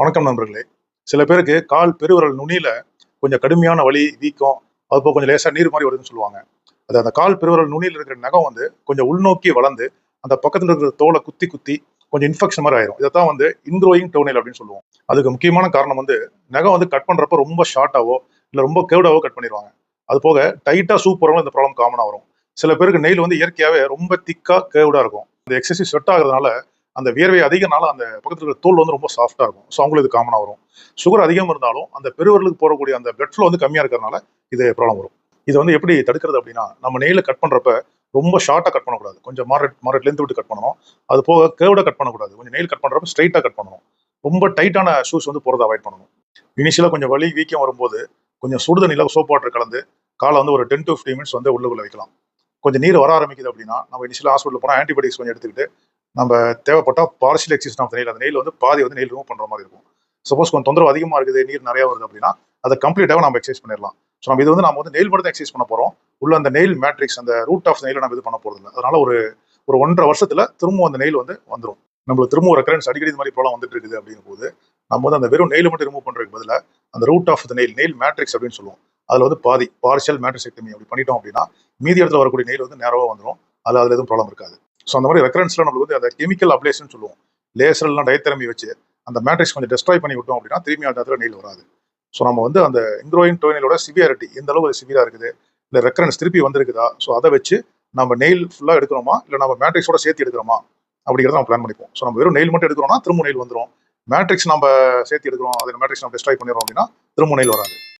வணக்கம் நண்பர்களே. சில பேருக்கு கால் பெருவிரல் நுனியில கொஞ்சம் கடுமையான வலி வீக்கம் அது போக கொஞ்சம் லேசா நீர் மாதிரி வருதுன்னு சொல்லுவாங்க. அது அந்த கால் பெருவிரல் நுனியில் இருக்கிற நகம் வந்து கொஞ்சம் உள்நோக்கி வளர்ந்து அந்த பக்கத்துல இருக்கிற தோலை குத்தி குத்தி கொஞ்சம் இன்ஃபெக்ஷன் மாதிரி ஆயிரும். இதைத்தான் வந்து இன்க்ரோயிங் டோனில் அப்படின்னு சொல்லுவோம். அதுக்கு முக்கியமான காரணம் வந்து நகம் வந்து கட் பண்றப்ப ரொம்ப ஷார்ட்டாவோ இல்லை ரொம்ப கேர்டாவோ கட் பண்ணிடுவாங்க. அது போக டைட்டா சூப் இந்த ப்ராப்ளம் காமனாக வரும். சில பேருக்கு நெயில் வந்து இயற்கையாகவே ரொம்ப திக்கா கேர்டா இருக்கும். அந்த எக்ஸசைஸ் ஸ்வெட் ஆகுறதுனால அந்த வியர்வை அதிகனால அந்த பக்கத்தில் இருக்கிற தோல் வந்து ரொம்ப சாஃப்டாக இருக்கும். ஸோ அவங்களுக்கு இது காமனாக வரும். சுகர் அதிகமாக இருந்தாலும் அந்த பெருவர்களுக்கு போகக்கூடிய அந்த பிளட் ஃப்ளோ வந்து கம்மியாக இருக்கிறதுனால இது ப்ராப்ளம் வரும். இது வந்து எப்படி தடுக்கிறது அப்படின்னா நம்ம நெயில் கட் பண்ணுறப்ப ரொம்ப ஷார்ட்டாக கட் பண்ணக்கூடாது. கொஞ்சம் மாரட் மாரட் லென்த் விட்டு கட் பண்ணணும். அது போக கேர்டா கட் பண்ணக்கூடாது. கொஞ்சம் நெயில் கட் பண்ணுறப்ப ஸ்ட்ரைட்டாக கட் பண்ணணும். ரொம்ப டைட்டான ஷூஸ் வந்து போகிறத அவாய்ட் பண்ணணும். இனிஷியலாக கொஞ்சம் வலி வீக்கம் வரும்போது கொஞ்சம் சுடு தண்ணியில் சோப் வாட்டர் கலந்து காலை வந்து ஒரு டென் டு ஃபிஃப்டி மினிட்ஸ் வந்து உள்ளுக்குள்ளே வைக்கலாம். கொஞ்சம் நீர் வர ஆரம்பிக்குது அப்படின்னா நம்ம இனிஷியல் ஹாஸ்பிட்டல் போனால் ஆன்டிபயோட்டிக்ஸ் கொஞ்சம் எடுத்துக்கிட்டு நம்ம தேவைப்பட்டால் பார்ஷியல் எக்ஸிஸ்ட் ஆஃப் நெயில் அந்த நெயில் வந்து பாதி வந்து நெயில் ரிமூவ் பண்ணுற மாதிரி இருக்கும். சப்போஸ் கொஞ்சம் தொந்தரவு அதிகமாக இருக்குது நீர் நிறைய வருது அப்படின்னா அதை கம்ப்ளீட்டாக நம்ம எக்ஸைஸ் பண்ணிடலாம். ஸோ நம்ம இது வந்து நம்ம வந்து நெயில் மட்டும் எக்ஸைஸ் பண்ண போகிறோம் உள்ள அந்த நெயில் மேட்ரிக்ஸ் அந்த ரூட் ஆஃப் நெயில் நம்ம இது பண்ண போகிறது இல்லை அதனால ஒரு ஒரு ஒன்றரை வருஷத்துல திரும்ப அந்த நெயில் வந்து வந்துடும் நம்மளுக்கு திரும்ப ஒரு ரெக்கரன்ஸ் அடிக்கடி இது மாதிரி ப்ராப்ளம் வந்துட்டு இருக்குது அப்படிங்கும் போது நம்ம வந்து அந்த வெறும் நெயில் மட்டும் ரிமூவ் பண்ணுறதுக்கு பதிலாக அந்த root of the nail nail matrix அப்படின்னு சொல்லுவோம். அதில் வந்து பாதி பார்ஷியல் மேட்ரிக்ஸெக்டமி அப்படி பண்ணிட்டோம் அப்படின்னா மீதி இடத்துல வரக்கூடிய நெயில் வந்து நேரவாக வந்துடும் அதில் அதில் எதுவும் ப்ராப்ளம் இருக்காது. ஸோ அந்த மாதிரி ரெக்கரன்ஸில் நம்மளுக்கு வந்து அதை கெமிக்கல் அப்ளேஷன் சொல்லுவோம். லேசர்லாம் டயத்தெரமி வச்சு அந்த மேட்ரிக்ஸ் கொஞ்சம் டெஸ்ட்ராய் பண்ணி விட்டோம் அப்படின்னா திரும்பி அந்த இடத்துல நெயில் வராது. ஸோ நம்ம வந்து அந்த இன்க்ரோயின் டோயினோட சிவியாரிட்டி எந்த அளவு சிவியராக இருக்குது இல்லை ரெக்கரன்ஸ் திருப்பி வந்திருக்குதா ஸோ அதை வச்சு நம்ம நெயில் ஃபுல்லாக எடுக்கிறோமா இல்லை நம்ம மேட்ரிக்ஸோட சேர்த்து எடுக்கிறோமா அப்படிங்கிறத நம்ம பிளான் பண்ணிப்போம். ஸோ நம்ம வெறும் நெயில் மட்டும் எடுக்கிறோம்னா திரும்ப நெயில் வந்துடும் மேட்ரிக்ஸ் நம்ம சேர்த்து எடுக்கிறோம் அதில் மேட்ரிக்ஸ் நம்ம டெஸ்ட்ராய் பண்ணிடுறோம் அப்படின்னா திரும்ப நெயில் வராது.